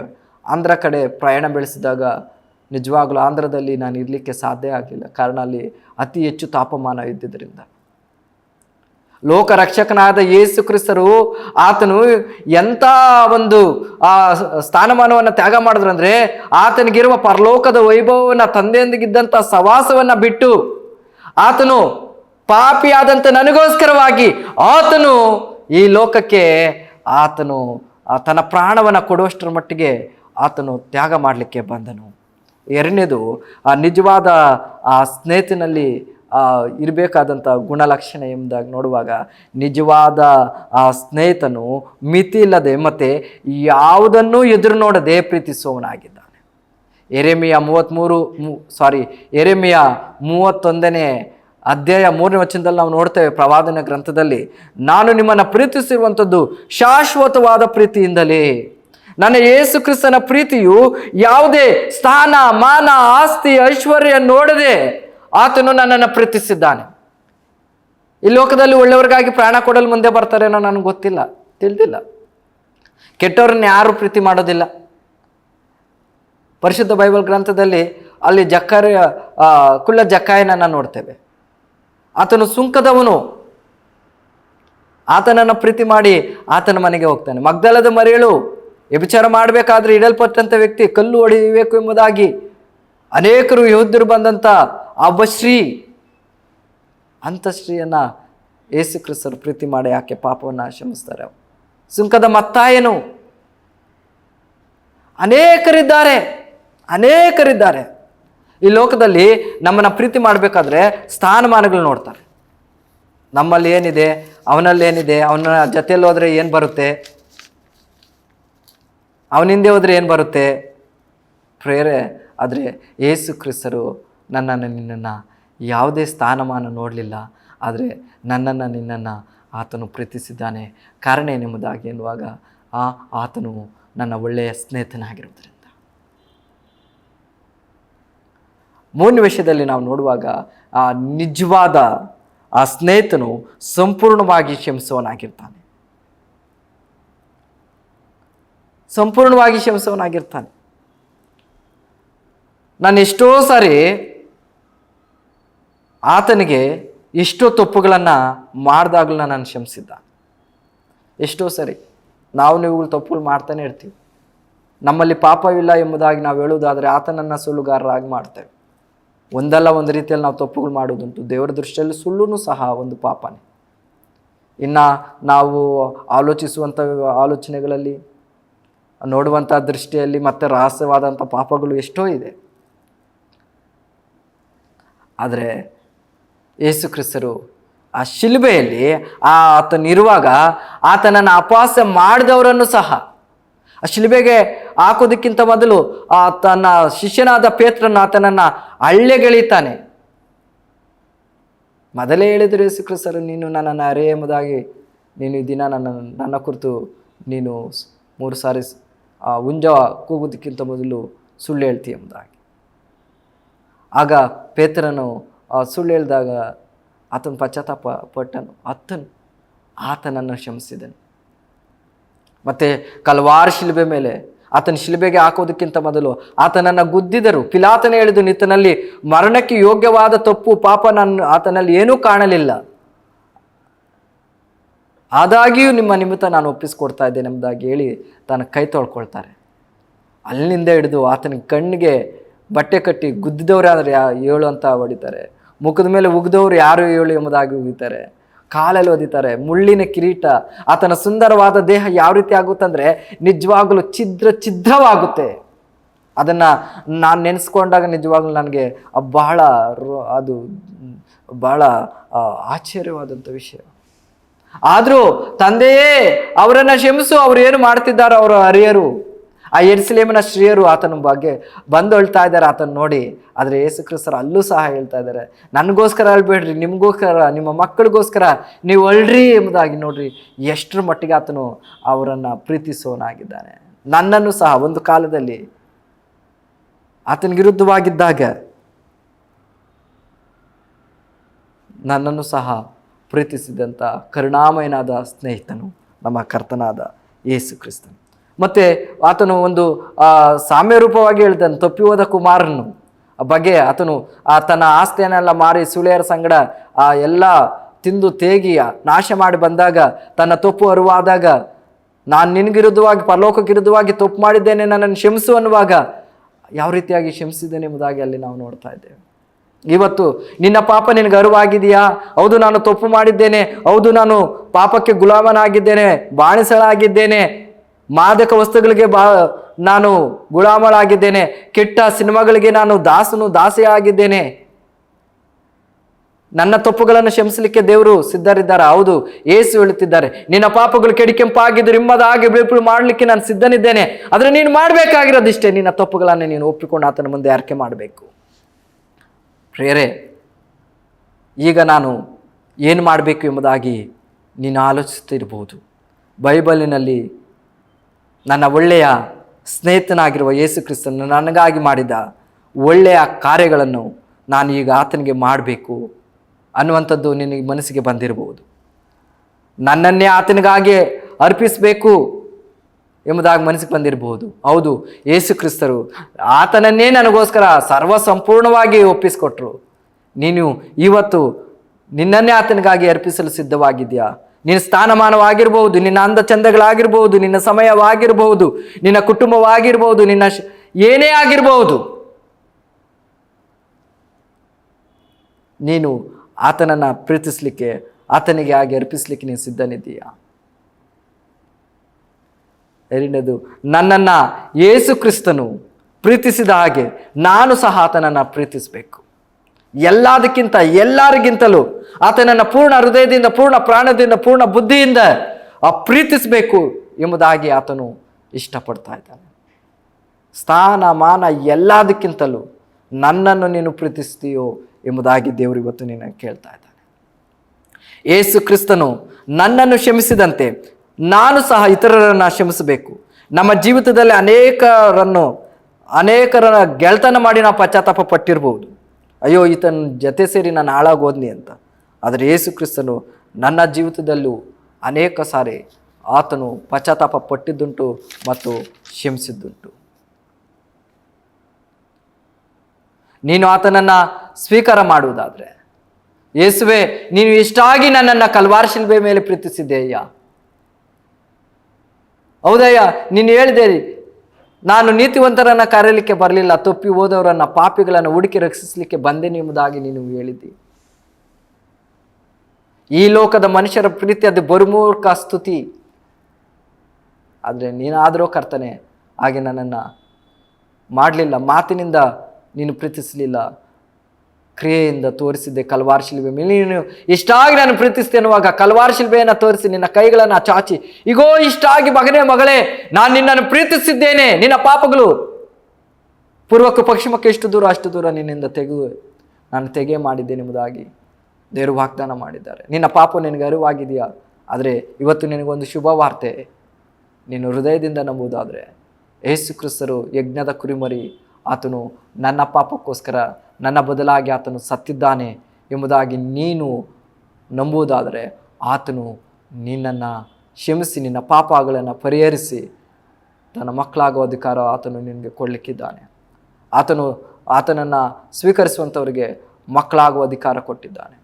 ಆಂಧ್ರ ಕಡೆ ಪ್ರಯಾಣ ಬೆಳೆಸಿದಾಗ ನಿಜವಾಗ್ಲೂ ಆಂಧ್ರದಲ್ಲಿ ನಾನು ಇರಲಿಕ್ಕೆ ಸಾಧ್ಯ ಆಗಲಿಲ್ಲ ಕಾರಣ ಅಲ್ಲಿ ಅತಿ ಹೆಚ್ಚು ತಾಪಮಾನ ಇದ್ದಿದ್ದರಿಂದ ಲೋಕ ರಕ್ಷಕನಾದ ಯೇಸು ಕ್ರಿಸ್ತರು ಆತನು ಎಂಥ ಒಂದು, ಆ, ಸ್ಥಾನಮಾನವನ್ನು ತ್ಯಾಗ ಮಾಡಿದ್ರು ಅಂದರೆ ಆತನಿಗಿರುವ ಪರಲೋಕದ ವೈಭವವನ್ನು, ತಂದೆಯೊಂದಿಗಿದ್ದಂಥ ಸವಾಸವನ್ನು ಬಿಟ್ಟು ಆತನು ಪಾಪಿಯಾದಂಥ ನನಗೋಸ್ಕರವಾಗಿ ಆತನು ಈ ಲೋಕಕ್ಕೆ ಆತನು ತನ್ನ ಪ್ರಾಣವನ್ನು ಕೊಡುವಷ್ಟರ ಮಟ್ಟಿಗೆ ಆತನು ತ್ಯಾಗ ಮಾಡಲಿಕ್ಕೆ ಬಂದನು. ಎರಡನೇದು, ಆ ನಿಜವಾದ ಆ ಸ್ನೇಹಿತನಲ್ಲಿ ಇರಬೇಕಾದಂಥ ಗುಣಲಕ್ಷಣ ಎಂಬುದಾಗಿ ನೋಡುವಾಗ ನಿಜವಾದ ಆ ಸ್ನೇಹಿತನು ಮಿತಿ ಇಲ್ಲದೆ ಮತ್ತು ಯಾವುದನ್ನೂ ಎದುರು ನೋಡದೆ ಪ್ರೀತಿಸುವವನಾಗಿದ್ದಾನೆ. ಎರೆಮಿಯ ಮೂವತ್ತ್ಮೂರು ಸಾರಿ ಎರೆಮಿಯ ಮೂವತ್ತೊಂದನೇ ಅಧ್ಯಾಯ ಮೂರನೇ ವಚನದಲ್ಲಿ ನಾವು ನೋಡ್ತೇವೆ ಪ್ರವಾದನ ಗ್ರಂಥದಲ್ಲಿ, ನಾನು ನಿಮ್ಮನ್ನು ಪ್ರೀತಿಸಿರುವಂಥದ್ದು ಶಾಶ್ವತವಾದ ಪ್ರೀತಿಯಿಂದಲೇ ನನ್ನ ಯೇಸು ಕ್ರಿಸ್ತನ ಪ್ರೀತಿಯು ಯಾವುದೇ ಸ್ಥಾನ, ಮಾನ, ಆಸ್ತಿ, ಐಶ್ವರ್ಯ ನೋಡದೆ ಆತನು ನನ್ನನ್ನು ಪ್ರೀತಿಸಿದ್ದಾನೆ. ಈ ಲೋಕದಲ್ಲಿ ಒಳ್ಳೆಯವರಿಗಾಗಿ ಪ್ರಾಣ ಕೊಡಲು ಮುಂದೆ ಬರ್ತಾರೇನೋ ನನಗೆ ಗೊತ್ತಿಲ್ಲ, ತಿಳಿದಿಲ್ಲ. ಕೆಟ್ಟವ್ರನ್ನ ಯಾರು ಪ್ರೀತಿ ಮಾಡೋದಿಲ್ಲ. ಪರಿಶುದ್ಧ ಬೈಬಲ್ ಗ್ರಂಥದಲ್ಲಿ ಅಲ್ಲಿ ಜಕ್ಕರ ಕುಳ್ಳ ಜಕ್ಕಾಯನನ್ನು ನೋಡ್ತೇವೆ. ಆತನು ಸುಂಕದವನು. ಆತನನ್ನು ಪ್ರೀತಿ ಮಾಡಿ ಆತನ ಮನೆಗೆ ಹೋಗ್ತಾನೆ. ಮಗ್ದಲದ ಮರಿಯಳು ವ್ಯಭಿಚಾರ ಮಾಡಬೇಕಾದ್ರೆ ಇಡಲ್ಪಟ್ಟಂಥ ವ್ಯಕ್ತಿ ಕಲ್ಲು ಹೊಡೆಯಬೇಕು ಎಂಬುದಾಗಿ ಅನೇಕರು ಯೋಧರು ಬಂದಂಥ ಬಶ್ರೀ ಶ್ರೀ ಅಂಥ ಶ್ರೀಯನ್ನು ಯೇಸು ಕ್ರಿಸ್ತರು ಪ್ರೀತಿ ಮಾಡಿ ಆಕೆ ಪಾಪವನ್ನು ಆಶಮಿಸ್ತಾರೆ ಸುಂಕದ ಮತ್ತಾಯನು ಅನೇಕರಿದ್ದಾರೆ ಅನೇಕರಿದ್ದಾರೆ. ಈ ಲೋಕದಲ್ಲಿ ನಮ್ಮನ್ನು ಪ್ರೀತಿ ಮಾಡಬೇಕಾದ್ರೆ ಸ್ಥಾನಮಾನಗಳು ನೋಡ್ತಾರೆ. ನಮ್ಮಲ್ಲಿ ಏನಿದೆ ಅವನಲ್ಲಿ ಏನಿದೆ ಅವನ ಜೊತೆಯಲ್ಲಿ ಹೋದರೆ ಏನು ಬರುತ್ತೆ? ಅವನಿಂದೆ ಹೋದರೆ ಏನು ಬರುತ್ತೆ? ಪ್ರೇರೆ, ಆದರೆ ಏಸು ಕ್ರಿಸ್ತರು ನನ್ನನ್ನು ನಿನ್ನನ್ನು ಯಾವುದೇ ಸ್ಥಾನಮಾನ ನೋಡಲಿಲ್ಲ, ಆದರೆ ನನ್ನನ್ನು ನಿನ್ನನ್ನು ಆತನು ಪ್ರೀತಿಸಿದ್ದಾನೆ. ಕಾರಣ ಏನೆಂಬುದಾಗಿ ಎನ್ನುವಾಗ, ಆ ಆತನು ನನ್ನ ಒಳ್ಳೆಯ ಸ್ನೇಹಿತನಾಗಿರುವುದರಿಂದ. ಮೂರನೇ ವಿಷಯದಲ್ಲಿ ನಾವು ನೋಡುವಾಗ, ಆ ನಿಜವಾದ ಆ ಸ್ನೇಹಿತನು ಸಂಪೂರ್ಣವಾಗಿ ಕ್ಷಮಿಸುವನಾಗಿರ್ತಾನೆ ಸಂಪೂರ್ಣವಾಗಿ ಕ್ಷಮಿಸುವನಾಗಿರ್ತಾನೆ ನಾನು ಎಷ್ಟೋ ಸಾರಿ ಆತನಿಗೆ ಎಷ್ಟೋ ತಪ್ಪುಗಳನ್ನು ಮಾಡಿದಾಗಲೂ ನಾನು ಕ್ಷಮಿಸಿದ್ದ ಎಷ್ಟೋ ಸರಿ. ನಾವು ನೀವುಗಳು ತಪ್ಪುಗಳು ಮಾಡ್ತಾನೆ ಇರ್ತೀವಿ. ನಮ್ಮಲ್ಲಿ ಪಾಪವಿಲ್ಲ ಎಂಬುದಾಗಿ ನಾವು ಹೇಳುವುದಾದರೆ ಆತನನ್ನು ಸುಳ್ಳುಗಾರರಾಗಿ ಮಾಡ್ತೇವೆ. ಒಂದಲ್ಲ ಒಂದು ರೀತಿಯಲ್ಲಿ ನಾವು ತಪ್ಪುಗಳು ಮಾಡೋದುಂಟು ದೇವರ ದೃಷ್ಟಿಯಲ್ಲಿ ಸುಳ್ಳು ಸಹ ಒಂದು ಪಾಪನೇ. ಇನ್ನು ನಾವು ಆಲೋಚಿಸುವಂಥ ಆಲೋಚನೆಗಳಲ್ಲಿ ನೋಡುವಂಥ ದೃಷ್ಟಿಯಲ್ಲಿ ಮತ್ತೆ ರಹಸ್ಯವಾದಂಥ ಪಾಪಗಳು ಎಷ್ಟೋ ಇದೆ. ಆದರೆ ಯೇಸು ಕ್ರಿಸ್ತರು ಆ ಶಿಲ್ಬೆಯಲ್ಲಿ ಆ ಆತನಿರುವಾಗ ಆತನನ್ನು ಅಪಹಾಸ್ಯ ಮಾಡಿದವರನ್ನು ಸಹ ಆ ಶಿಲ್ಬೆಗೆ ಹಾಕೋದಕ್ಕಿಂತ ಮೊದಲು ಆ ತನ್ನ ಶಿಷ್ಯನಾದ ಪೇತ್ರನ ಆತನನ್ನು ಹಳ್ಳೆಗೆಳೀತಾನೆ. ಮೊದಲೇ ಹೇಳಿದ್ರು ಯೇಸು ಕ್ರಿಸ್ತರು, ನೀನು ನನ್ನನ್ನು ಅರೆ ಎಂಬುದಾಗಿ ನೀನು ಈ ದಿನ ನನ್ನ ನನ್ನ ಕುರಿತು ನೀನು ಮೂರು ಸಾರಿ ಹುಂಜ ಕೂಗೋದಕ್ಕಿಂತ ಮೊದಲು ಸುಳ್ಳು ಹೇಳ್ತಿ ಎಂಬುದಾಗಿ. ಆಗ ಪೇತ್ರನು ಸುಳ್ಳು ಹೇಳಿದಾಗ ಆತನ ಪಶ್ಚಾತ್ತಾಪ ಪಟ್ಟನು. ಅತ್ತನು ಆತನನ್ನು ಕ್ಷಮಿಸಿದನು. ಮತ್ತು ಕಲ್ವಾರ್ ಶಿಲುಬೆ ಮೇಲೆ ಆತನ ಶಿಲುಬೆಗೆ ಹಾಕೋದಕ್ಕಿಂತ ಮೊದಲು ಆತನನ್ನು ಗುದ್ದಿದರು. ಪಿಲಾತನ ಹೇಳಿದನು ನಿತನಲ್ಲಿ ಮರಣಕ್ಕೆ ಯೋಗ್ಯವಾದ ತಪ್ಪು ಪಾಪ ನನ್ನ ಆತನಲ್ಲಿ ಏನೂ ಕಾಣಲಿಲ್ಲ. ಆದಾಗ್ಯೂ ನಿಮ್ಮ ನಿಮಿತ್ತ ನಾನು ಒಪ್ಪಿಸ್ಕೊಡ್ತಾ ಇದ್ದೇನೆ ಎಂಬುದಾಗಿ ಹೇಳಿ ತನ್ನ ಕೈ ತೊಳ್ಕೊಳ್ತಾರೆ. ಅಲ್ಲಿಂದ ಹಿಡಿದು ಆತನ ಕಣ್ಣಿಗೆ ಬಟ್ಟೆ ಕಟ್ಟಿ ಗುದ್ದಿದವ್ರು ಆದರೆ ಯಾ ಏಳು ಅಂತ ಹೊಡಿತಾರೆ. ಮುಖದ ಮೇಲೆ ಉಗ್ದವ್ರು ಯಾರು ಏಳು ಎಂಬುದಾಗಿ ಉಗಿತಾರೆ ಕಾಲಲ್ಲಿ ಒದಿತಾರೆ. ಮುಳ್ಳಿನ ಕಿರೀಟ, ಆತನ ಸುಂದರವಾದ ದೇಹ ಯಾವ ರೀತಿ ಆಗುತ್ತಂದ್ರೆ ನಿಜವಾಗಲೂ ಛಿದ್ರ ಛಿದ್ರವಾಗುತ್ತೆ. ಅದನ್ನು ನಾನು ನೆನೆಸ್ಕೊಂಡಾಗ ನಿಜವಾಗ್ಲೂ ನನಗೆ ಬಹಳ ಅದು ಬಹಳ ಆಶ್ಚರ್ಯವಾದಂಥ ವಿಷಯ. ಆದರೂ ತಂದೆಯೇ ಅವರನ್ನು ಕ್ಷಮಿಸು, ಅವರು ಏನು ಮಾಡ್ತಿದ್ದಾರೋ ಅವರು ಹರಿಯರು ಆ ಎರ್ಸಲೇಮಿನ ಶ್ರೀಯರು ಆತನ ಬಗ್ಗೆ ಬಂದೊಳ್ತಾ ಇದ್ದಾರೆ ಆತನ ನೋಡಿ. ಆದರೆ ಯೇಸು ಕ್ರಿಸ್ತರು ಅಲ್ಲೂ ಸಹ ಹೇಳ್ತಾ ಇದ್ದಾರೆ, ನನಗೋಸ್ಕರ ಅಳ್ಬೇಡ್ರಿ ನಿಮಗೋಸ್ಕರ, ನಿಮ್ಮ ಮಕ್ಕಳಿಗೋಸ್ಕರ ನೀವು ಅಳ್ರಿ ಎಂಬುದಾಗಿ ನೋಡ್ರಿ. ಎಷ್ಟರ ಮಟ್ಟಿಗೆ ಆತನು ಅವರನ್ನು ಪ್ರೀತಿಸೋನಾಗಿದ್ದಾನೆ. ನನ್ನನ್ನು ಸಹ ಒಂದು ಕಾಲದಲ್ಲಿ ಆತನ ವಿರುದ್ಧವಾಗಿದ್ದಾಗ ನನ್ನನ್ನು ಸಹ ಪ್ರೀತಿಸಿದಂಥ ಕರುಣಾಮಯನಾದ ಸ್ನೇಹಿತನು ನಮ್ಮ ಕರ್ತನಾದ ಯೇಸು ಕ್ರಿಸ್ತನು. ಮತ್ತು ಆತನು ಒಂದು ಸಾಮ್ಯ ರೂಪವಾಗಿ ಹೇಳ್ತಾನೆ ತಪ್ಪಿ ಹೋದ ಕುಮಾರನು. ಬಗ್ಗೆ ಆತನು, ಆ, ತನ್ನ ಆಸ್ತಿಯನ್ನೆಲ್ಲ ಮಾರಿ ಸುಳಿಯರ ಸಂಗಡ, ಆ, ಎಲ್ಲ ತಿಂದು ತೇಗಿ ನಾಶ ಮಾಡಿ ಬಂದಾಗ, ತನ್ನ ತಪ್ಪು ಅರಿವಾದಾಗ, ನಾನು ನಿನಗಿರುದ್ಧವಾಗಿ ಪರಲೋಕಕ್ಕೆ ವಿರುದ್ಧವಾಗಿ ತಪ್ಪು ಮಾಡಿದ್ದೇನೆ, ನನ್ನನ್ನು ಕ್ಷಮಿಸು ಅನ್ನುವಾಗ, ಯಾವ ರೀತಿಯಾಗಿ ಕ್ಷಮಿಸಿದ್ದೇನೆ ಎಂಬುದಾಗಿ ಅಲ್ಲಿ ನಾವು ನೋಡ್ತಾ ಇದ್ದೇವೆ. ಇವತ್ತು ನಿನ್ನ ಪಾಪ ನಿನಗೆ ಅರಿವಾಗಿದೆಯಾ? ಹೌದು, ನಾನು ತಪ್ಪು ಮಾಡಿದ್ದೇನೆ. ಹೌದು, ನಾನು ಪಾಪಕ್ಕೆ ಗುಲಾಮನಾಗಿದ್ದೇನೆ ಬಾಣಿಸಳಾಗಿದ್ದೇನೆ ಮಾದಕ ವಸ್ತುಗಳಿಗೆ ಬಾ, ನಾನು ಗುಲಾಮಳಾಗಿದ್ದೇನೆ. ಕೆಟ್ಟ ಸಿನಿಮಾಗಳಿಗೆ ನಾನು ದಾಸನು, ದಾಸಿಯಾಗಿದ್ದೇನೆ. ನನ್ನ ತಪ್ಪುಗಳನ್ನು ಕ್ಷಮಿಸಲಿಕ್ಕೆ ದೇವರು ಸಿದ್ಧರಿದ್ದಾರೆ. ಹೌದು ಏಸು ಹೇಳುತ್ತಿದ್ದಾರೆ, ನಿನ್ನ ಪಾಪಗಳು ಕೆಡಿಕೆಂಪಾಗಿದ್ದು ನಿಮ್ಮದಾಗಿ ಬಿಳುಪುಳು ಮಾಡಲಿಕ್ಕೆ ನಾನು ಸಿದ್ಧನಿದ್ದೇನೆ. ಆದರೆ ನೀನು ಮಾಡಬೇಕಾಗಿರೋದಿಷ್ಟೇ. ನಿನ್ನ ತಪ್ಪುಗಳನ್ನು ನೀನು ಒಪ್ಪಿಕೊಂಡು ಆತನ ಮುಂದೆ ಆರ್ಕೆ ಮಾಡಬೇಕು. ಪ್ರೇರೆ ಈಗ ನಾನು ಏನು ಮಾಡಬೇಕು ಎಂಬುದಾಗಿ ನೀನು ಆಲೋಚಿಸುತ್ತಿರಬಹುದು. ಬೈಬಲಿನಲ್ಲಿ ನನ್ನ ಒಳ್ಳೆಯ ಸ್ನೇಹಿತನಾಗಿರುವ ಯೇಸು ಕ್ರಿಸ್ತನು ನನಗಾಗಿ ಮಾಡಿದ ಒಳ್ಳೆಯ ಕಾರ್ಯಗಳನ್ನು ನಾನು ಈಗ ಆತನಿಗೆ ಮಾಡಬೇಕು ಅನ್ನುವಂಥದ್ದು ನಿನಗೆ ಮನಸ್ಸಿಗೆ ಬಂದಿರಬಹುದು. ನನ್ನನ್ನೇ ಆತನಿಗಾಗಿ ಅರ್ಪಿಸಬೇಕು ಎಂಬುದಾಗಿ ಮನಸ್ಸಿಗೆ ಬಂದಿರಬಹುದು. ಹೌದು, ಯೇಸು ಕ್ರಿಸ್ತರು ಆತನನ್ನೇ ನನಗೋಸ್ಕರ ಸರ್ವ ಸಂಪೂರ್ಣವಾಗಿ ಒಪ್ಪಿಸಿಕೊಟ್ರು. ನೀನು ಇವತ್ತು ನಿನ್ನನ್ನೇ ಆತನಿಗಾಗಿ ಅರ್ಪಿಸಲು ಸಿದ್ಧವಾಗಿದೆಯಾ ನಿನ್ನ ಸ್ಥಾನಮಾನವಾಗಿರ್ಬಹುದು ನಿನ್ನ ಅಂದ ಚಂದಗಳಾಗಿರ್ಬಹುದು ನಿನ್ನ ಸಮಯವಾಗಿರಬಹುದು ನಿನ್ನ ಕುಟುಂಬವಾಗಿರ್ಬಹುದು ನಿನ್ನ ಏನೇ ಆಗಿರಬಹುದು ನೀನು ಆತನನ್ನು ಪ್ರೀತಿಸಲಿಕ್ಕೆ, ಆತನಿಗೆ ಆಗಿ ಅರ್ಪಿಸಲಿಕ್ಕೆ ನೀನು ಸಿದ್ಧನಿದ್ದೀಯಾ? ಎರಡನೇದು ನನ್ನನ್ನು ಯೇಸು ಕ್ರಿಸ್ತನು ಪ್ರೀತಿಸಿದ ಹಾಗೆ ನಾನು ಸಹ ಆತನನ್ನು ಪ್ರೀತಿಸಬೇಕು. ಎಲ್ಲದಕ್ಕಿಂತ ಎಲ್ಲರಿಗಿಂತಲೂ ಆತನನ್ನು ಪೂರ್ಣ ಹೃದಯದಿಂದ, ಪೂರ್ಣ ಪ್ರಾಣದಿಂದ, ಪೂರ್ಣ ಬುದ್ಧಿಯಿಂದ ಪ್ರೀತಿಸಬೇಕು ಎಂಬುದಾಗಿ ಆತನು ಇಷ್ಟಪಡ್ತಾ ಇದ್ದಾನೆ. ಸ್ಥಾನ, ಮಾನ ಎಲ್ಲದಕ್ಕಿಂತಲೂ ನನ್ನನ್ನು ನೀನು ಪ್ರೀತಿಸ್ತೀಯೋ ಎಂಬುದಾಗಿ ದೇವರು ಇವತ್ತು ನಿನ್ನ ಕೇಳ್ತಾ ಇದ್ದಾನೆ. ಏಸು ಕ್ರಿಸ್ತನು ನನ್ನನ್ನು ಕ್ಷಮಿಸಿದಂತೆ ನಾನು ಸಹ ಇತರರನ್ನು ಕ್ಷಮಿಸಬೇಕು ನಮ್ಮ ಜೀವಿತದಲ್ಲಿ ಅನೇಕರನ್ನು ಅನೇಕರ ಗೆಳೆತನ ಮಾಡಿ ನಾವು ಪಶ್ಚಾತ್ತಾಪ ಪಟ್ಟಿರ್ಬೋದು. ಅಯ್ಯೋ, ಈತನ ಜೊತೆ ಸೇರಿ ನಾನು ಹಾಳಾಗೋದ್ನಿ ಅಂತ. ಆದರೆ ಯೇಸು ಕ್ರಿಸ್ತನು ನನ್ನ ಜೀವಿತದಲ್ಲೂ ಅನೇಕ ಸಾರಿ ಆತನು ಪಶ್ಚಾತ್ತಾಪ ಪಟ್ಟಿದ್ದುಂಟು ಮತ್ತು ಕ್ಷಮಿಸಿದ್ದುಂಟು. ನೀನು ಆತನನ್ನು ಸ್ವೀಕಾರ ಮಾಡುವುದಾದರೆ, ಯೇಸುವೆ, ನೀನು ಇಷ್ಟಾಗಿ ನನ್ನನ್ನು ಕಲ್ವಾರ ಶಿಲ್ಬೆ ಮೇಲೆ ಪ್ರೀತಿಸಿದ್ದೆಯ್ಯ ಹೌದಯ್ಯ, ನೀನು ಹೇಳಿದೆ ನಾನು ನೀತಿವಂತರನ್ನ ಕರೆಯಲಿಕ್ಕೆ ಬರಲಿಲ್ಲ, ತಪ್ಪಿ ಹೋದವರನ್ನ ಪಾಪಿಗಳನ್ನು ಹುಡುಕಿ ರಕ್ಷಿಸಲಿಕ್ಕೆ ಬಂದೆ ಎಂಬುದಾಗಿ ನೀನು ಹೇಳಿದ್ದಿ. ಈ ಲೋಕದ ಮನುಷ್ಯರ ಪ್ರೀತಿ ಅದು ಬರುಮೂರ್ಖ ಸ್ತುತಿ. ಆದರೆ ನೀನಾದರೂ ಕರ್ತನೆ, ಹಾಗೆ ನನ್ನನ್ನು ಮಾಡಲಿಲ್ಲ, ಮಾತಿನಿಂದ ನೀನು ಪ್ರೀತಿಸಲಿಲ್ಲ. ಕ್ರಿಯೆಯಿಂದ ತೋರಿಸಿದ್ದೆ ಕಲ್ವಾರ್ ಶಿಲ್ಬೆ ಮೇಲೆ. ನೀನು ಇಷ್ಟಾಗಿ ನಾನು ಪ್ರೀತಿಸ್ತೆ ಅನ್ನುವಾಗ ಕಲ್ವಾರ ಶಿಲ್ಬೆಯನ್ನು ತೋರಿಸಿ, ನಿನ್ನ ಕೈಗಳನ್ನು ಚಾಚಿ ಈಗೋ ಇಷ್ಟಾಗಿ ಮಗನೇ, ಮಗಳೇ, ನಾನು ನಿನ್ನನ್ನು ಪ್ರೀತಿಸಿದ್ದೇನೆ, ನಿನ್ನ ಪಾಪಗಳು. ಪೂರ್ವಕ್ಕೆ ಪಶ್ಚಿಮಕ್ಕೆ ಎಷ್ಟು ದೂರ, ಅಷ್ಟು ದೂರ ನಿನ್ನಿಂದ ತೆಗೆದು ನಾನು ತೆಗೆ ಮಾಡಿದ್ದೇನೆ ಎಂಬುದಾಗಿ ದೇವರು ವಾಗ್ದಾನ ಮಾಡಿದ್ದಾರೆ. ನಿನ್ನ ಪಾಪ ನಿನಗೆ ಅರಿವಾಗಿದೆಯಾ? ಆದರೆ ಇವತ್ತು ನಿನಗೊಂದು ಶುಭ ವಾರ್ತೆ ನೀನು ಹೃದಯದಿಂದ ನಂಬುವುದಾದರೆ, ಯೇಸು ಕ್ರಿಸ್ತರು ಯಜ್ಞದ ಕುರಿಮರಿ, ಆತನು ನನ್ನ ಪಾಪಕ್ಕೋಸ್ಕರ ನನ್ನ ಬದಲಾಗಿ ಆತನು ಸತ್ತಿದ್ದಾನೆ ಎಂಬುದಾಗಿ ನೀನು ನಂಬುವುದಾದರೆ ಆತನು ನಿನ್ನನ್ನು ಕ್ಷಮಿಸಿ, ನಿನ್ನ ಪಾಪಗಳನ್ನು ಪರಿಹರಿಸಿ, ತನ್ನ ಮಕ್ಕಳಾಗುವ ಅಧಿಕಾರ ಆತನು ನಿನಗೆ ಕೊಡಲಿಕ್ಕಿದ್ದಾನೆ. ಆತನು, ಆತನನ್ನು ಸ್ವೀಕರಿಸುವಂಥವರಿಗೆ ಮಕ್ಕಳಾಗುವ ಅಧಿಕಾರ ಕೊಟ್ಟಿದ್ದಾನೆ.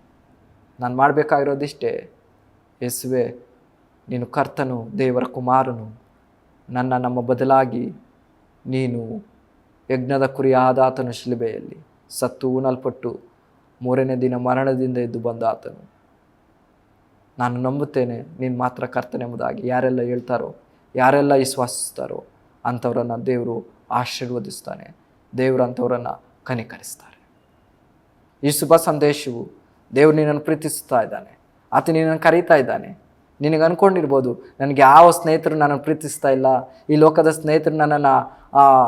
ನಾನು ಮಾಡಬೇಕಾಗಿರೋದಿಷ್ಟೇ, ಯೇಸುವೆ, ನೀನು ಕರ್ತನು, ದೇವರ ಕುಮಾರನು, ನನ್ನ ನಮ್ಮ ಬದಲಾಗಿ ನೀನು ಯಜ್ಞದ ಕುರಿಯಾದ ಆತನ ಶಿಲುಬೆಯಲ್ಲಿ. ಸತ್ತು ಉಣಲ್ಪಟ್ಟು ಮೂರನೇ ದಿನ ಮರಣದಿಂದ ಎದ್ದು ಬಂದ ಆತನು. ನಾನು ನಂಬುತ್ತೇನೆ, ನೀನು ಮಾತ್ರ ಕರ್ತನೆಂಬುದಾಗಿ ಯಾರೆಲ್ಲ ಹೇಳ್ತಾರೋ, ಯಾರೆಲ್ಲ ವಿಶ್ವಾಸಿಸ್ತಾರೋ ಅಂಥವರನ್ನು ದೇವರು ಆಶೀರ್ವದಿಸ್ತಾನೆ. ದೇವರು ಅಂಥವ್ರನ್ನು ಕನಿಕರಿಸ್ತಾರೆ. ಈ ಶುಭ ಸಂದೇಶವು ದೇವರು ನಿನ್ನನ್ನು ಪ್ರೀತಿಸ್ತಾ ಇದ್ದಾನೆ. ಆತ ನಿನ್ನನ್ನು ಕರೀತಾ ಇದ್ದಾನೆ. ನಿನಗೆ ಅಂದ್ಕೊಂಡಿರ್ಬೋದು ನನಗೆ ಯಾವ ಸ್ನೇಹಿತರು ನನ್ನನ್ನು ಪ್ರೀತಿಸ್ತಾ ಇಲ್ಲ. ಈ ಲೋಕದ ಸ್ನೇಹಿತರು ನನ್ನನ್ನು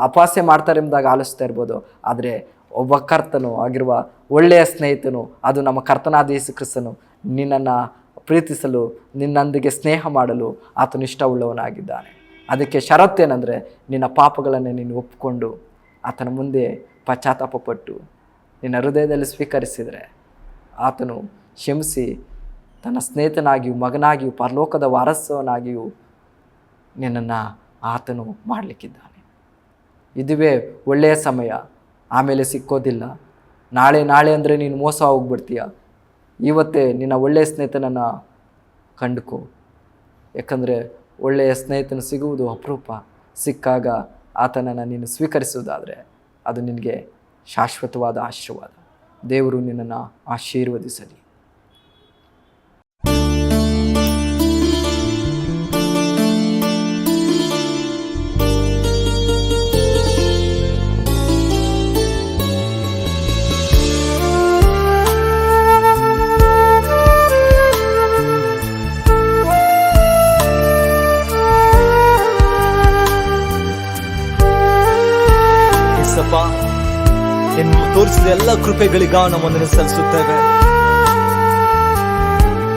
ಅಪಾಸೆ ಮಾಡ್ತಾರೆ ಎಂಬುದಾಗಿ ಆಲೋಚಿಸ್ತಾ ಇರ್ಬೋದು. ಆದರೆ ಒಬ್ಬ ಕರ್ತನು ಆಗಿರುವ ಒಳ್ಳೆಯ ಸ್ನೇಹಿತನು, ಅದು ನಮ್ಮ ಕರ್ತನಾದ ಯೇಸು ಕ್ರಿಸ್ತನು ನಿನ್ನನ್ನು ಪ್ರೀತಿಸಲು, ನಿನ್ನೊಂದಿಗೆ ಸ್ನೇಹ ಮಾಡಲು ಆತನು ಇಷ್ಟವುಳ್ಳವನಾಗಿದ್ದಾನೆ. ಅದಕ್ಕೆ ಷರತ್ತೇನೆಂದರೆ ನಿನ್ನ ಪಾಪಗಳನ್ನು ನೀನು ಒಪ್ಪಿಕೊಂಡು ಆತನ ಮುಂದೆ ಪಶ್ಚಾತ್ತಾಪಪಟ್ಟು ನಿನ್ನ ಹೃದಯದಲ್ಲಿ ಸ್ವೀಕರಿಸಿದರೆ ಆತನು ಕ್ಷಮಿಸಿ ತನ್ನ ಸ್ನೇಹಿತನಾಗಿಯೂ ಮಗನಾಗಿಯೂ ಪರಲೋಕದ ವಾರಸವನಾಗಿಯೂ ನಿನ್ನನ್ನು ಆತನು ಮಾಡಲಿಕ್ಕಿದ್ದಾನೆ. ಇದುವೇ ಒಳ್ಳೆಯ ಸಮಯ. ಆಮೇಲೆ ಸಿಕ್ಕೋದಿಲ್ಲ. ನಾಳೆ ನಾಳೆ ಅಂದರೆ ನೀನು ಮೋಸ ಹೋಗ್ಬಿಡ್ತೀಯ. ಇವತ್ತೇ ನಿನ್ನ ಒಳ್ಳೆಯ ಸ್ನೇಹಿತನನ್ನು ಕಂಡುಕೋ. ಯಾಕಂದರೆ ಒಳ್ಳೆಯ ಸ್ನೇಹಿತನ ಸಿಗುವುದು ಅಪರೂಪ. ಸಿಕ್ಕಾಗ ಆತನನ್ನು ನೀನು ಸ್ವೀಕರಿಸುವುದಾದರೆ ಅದು ನಿನಗೆ ಶಾಶ್ವತವಾದ ಆಶೀರ್ವಾದ. ದೇವರು ನಿನ್ನನ್ನು ಆಶೀರ್ವದಿಸಲಿ. ತೋರಿಸಿದ ಎಲ್ಲ ಕೃಪೆಗಳಿಗ ನಮ್ಮನ್ನು ಸಲ್ಲಿಸುತ್ತೇವೆ.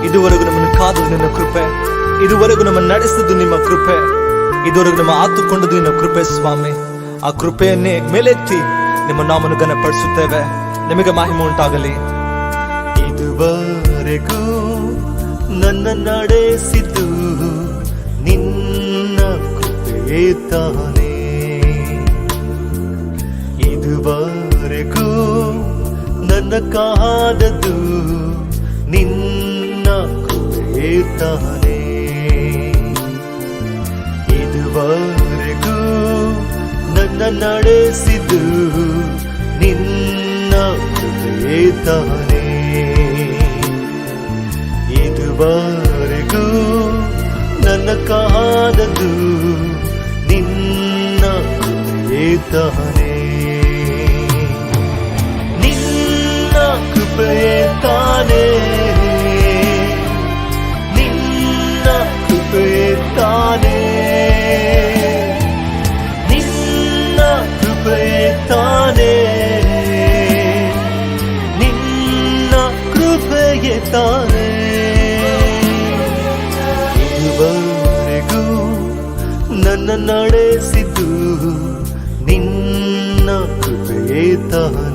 ಇದುವರೆಗೂ ನಮ್ಮನ್ನು ಕಾದು ನಿನ್ನ ಕೃಪೆ. ಇದುವರೆಗೂ ನಮ್ಮನ್ನು ನಡೆಸಿದ್ದು ನಿಮ್ಮ ಕೃಪೆ. ಇದುವರೆಗೂ ನಮ್ಮ ಆತುಕೊಂಡದ್ದು ನಿನ್ನ ಕೃಪೆ ಸ್ವಾಮಿ. ಆ ಕೃಪೆಯನ್ನೇ ಮೇಲೆತ್ತಿ ನಿಮ್ಮ ನಾಮನ್ನು ಘನಪಡಿಸುತ್ತೇವೆ. ನಿಮಗೆ ಮಾಹಿಮ ಉಂಟಾಗಲಿ. ಇದುವರೆಗೂ ನನ್ನ ನಡೆಸಿದ್ದು ನಿನ್ನ ಕೃಪೆ ತಾನೇ. ನನ್ನ ಕಾದದ್ದು ನಿನ್ನ ತಾನೇ. ಇದುವರೆಗೂ ನನ್ನ ನಡೆಸಿದ್ದು ನಿನ್ನ ತಾನೇ. ಇದುವರೆಗೂ ನನ್ನ ಕಾದದು ನಿನ್ನ ತಾನೇ. ಕೃಪೆಯೇ ನಿನ್ನ ಕೃಪೆಯೇ ತಾನೇ ನಿನ್ನ ನಿನ್ನ ತಾನೇ ನನ್ನ ನಡೆಸಿದ್ದು ನಿನ್ನ ಕೃಪೆಯೇ ತಾನೇ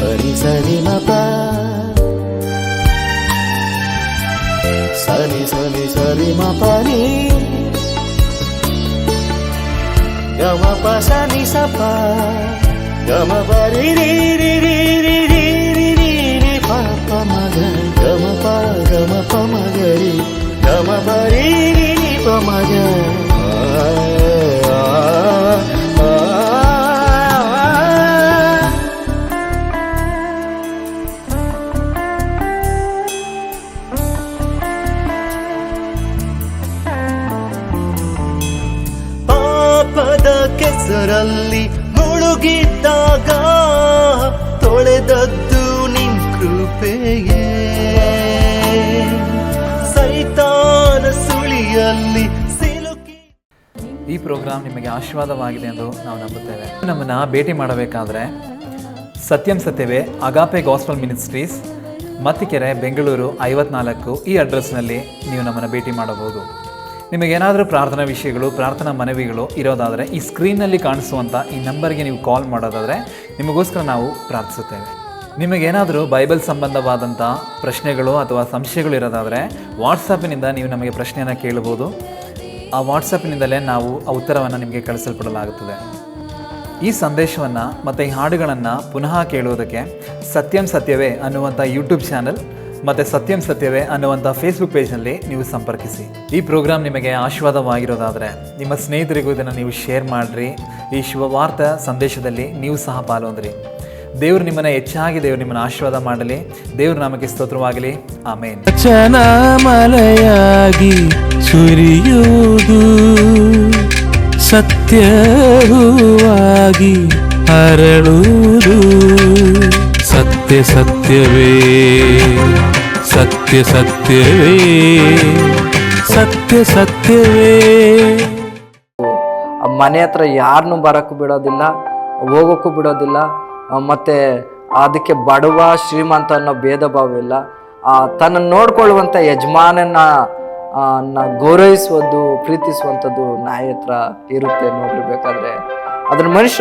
Pari sani ma pa Sani pa Gama pa ri Gama pa gama Gama pa programme ನಿಮಗೆ ಆಶೀರ್ವಾದವಾಗಿದೆ ಎಂದು ನಾವು ನಂಬುತ್ತೇವೆ. ನಮ್ಮನ್ನು ಭೇಟಿ ಮಾಡಬೇಕಾದ್ರೆ ಸತ್ಯಂ ಸತ್ಯವೇ Agape gospel ministries Mattikere, Bengaluru ಐವತ್ನಾಲ್ಕು ಈ ಅಡ್ರೆಸ್ನಲ್ಲಿ ನೀವು ನಮ್ಮನ್ನು ಭೇಟಿ ಮಾಡಬಹುದು. ನಿಮಗೇನಾದರೂ ಪ್ರಾರ್ಥನಾ ವಿಷಯಗಳು, ಪ್ರಾರ್ಥನಾ ಮನವಿಗಳು ಇರೋದಾದರೆ ಈ ಸ್ಕ್ರೀನ್ನಲ್ಲಿ ಕಾಣಿಸುವಂಥ ಈ ನಂಬರ್ಗೆ ನೀವು ಕಾಲ್ ಮಾಡೋದಾದರೆ ನಿಮಗೋಸ್ಕರ ನಾವು ಪ್ರಾರ್ಥಿಸುತ್ತೇವೆ. ನಿಮಗೇನಾದರೂ ಬೈಬಲ್ ಸಂಬಂಧವಾದಂಥ ಪ್ರಶ್ನೆಗಳು ಅಥವಾ ಸಂಶಯಗಳು ಇರೋದಾದರೆ ವಾಟ್ಸಪ್ಪಿನಿಂದ ನೀವು ನಮಗೆ ಪ್ರಶ್ನೆಯನ್ನು ಕೇಳಬಹುದು ಆ ವಾಟ್ಸಪ್ನಿಂದಲೇ ನಾವು ಆ ಉತ್ತರವನ್ನು ನಿಮಗೆ ಕಳಿಸಲ್ಪಡಲಾಗುತ್ತದೆ. ಈ ಸಂದೇಶವನ್ನು ಮತ್ತು ಈ ಹಾಡುಗಳನ್ನು ಪುನಃ ಕೇಳುವುದಕ್ಕೆ ಸತ್ಯಂ ಸತ್ಯವೇ ಅನ್ನುವಂಥ ಯೂಟ್ಯೂಬ್ ಚಾನಲ್ ಮತ್ತು ಸತ್ಯಂ ಸತ್ಯವೇ ಅನ್ನುವಂಥ ಫೇಸ್ಬುಕ್ ಪೇಜ್ನಲ್ಲಿ ನೀವು ಸಂಪರ್ಕಿಸಿ. ಈ ಪ್ರೋಗ್ರಾಮ್ ನಿಮಗೆ ಆಶೀರ್ವಾದವಾಗಿರೋದಾದರೆ ನಿಮ್ಮ ಸ್ನೇಹಿತರಿಗೂ ಇದನ್ನು ನೀವು ಶೇರ್ ಮಾಡಿರಿ. ಈ ಶುಭವಾರ್ತ ಸಂದೇಶದಲ್ಲಿ ನೀವು ಸಹ ಪಾಲ್ಗೊಂಡ್ರಿ. ದೇವರು ನಿಮ್ಮನ್ನು ಹೆಚ್ಚಾಗಿ ದೇವರು ನಿಮ್ಮನ್ನು ಆಶೀರ್ವಾದ ಮಾಡಲಿ. ದೇವ್ರ ನಾಮಕ್ಕೆ ಸ್ತೋತ್ರವಾಗಲಿ. ಆಮೇನ್. ಮಲೆಯಾಗಿ ಸುರಿಯುವುದು ಸತ್ಯವಾಗಿ ಹರಳುವುದು. ಸತ್ಯ ಸತ್ಯವೇ ಸತ್ಯ ಸತ್ಯವೇ ಸತ್ಯ ಸತ್ಯವೇ. ಆ ಮನೆ ಹತ್ರ ಯಾರನ್ನೂ ಬರೋಕ್ಕೂ ಬಿಡೋದಿಲ್ಲ ಹೋಗೋಕ್ಕೂ ಬಿಡೋದಿಲ್ಲ. ಮತ್ತೆ ಅದಕ್ಕೆ ಬಡವ ಶ್ರೀಮಂತ ಅನ್ನೋ ಭೇದ ಭಾವ ಇಲ್ಲ. ಆ, ತನ್ನನ್ನು ನೋಡ್ಕೊಳ್ಳುವಂಥ ಯಜಮಾನನ ಗೌರವಿಸುವುದು ಪ್ರೀತಿಸುವಂಥದ್ದು ನಾಯಿ ಹತ್ರ ಇರುತ್ತೆ ನೋಡಿರ್ಬೇಕಾದ್ರೆ ಅದನ್ನ ಮನುಷ್ಯ